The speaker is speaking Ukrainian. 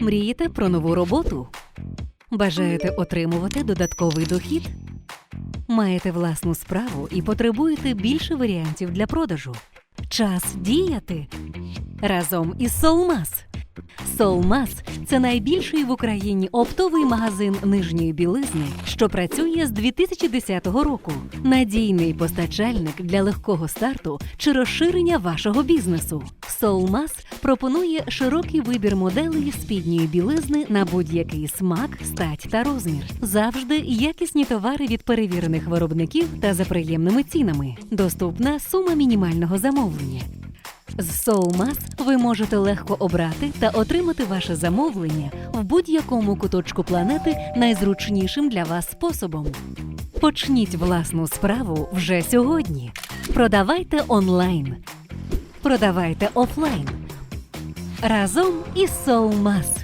Мрієте про нову роботу? Бажаєте отримувати додатковий дохід? Маєте власну справу і потребуєте більше варіантів для продажу? Час діяти разом із Солмас. Солмас це найбільший в Україні оптовий магазин нижньої білизни, що працює з 2010 року. Надійний постачальник для легкого старту чи розширення вашого бізнесу. Солмас пропонує широкий вибір моделей спідньої білизни на будь-який смак, стать та розмір. Завжди якісні товари від перевірених виробників та за приємними цінами. Доступна сума мінімального замовлення. З Soulmas ви можете легко обрати та отримати ваше замовлення в будь-якому куточку планети найзручнішим для вас способом. Почніть власну справу вже сьогодні. Продавайте онлайн. Продавайте офлайн. Разом із Soulmas.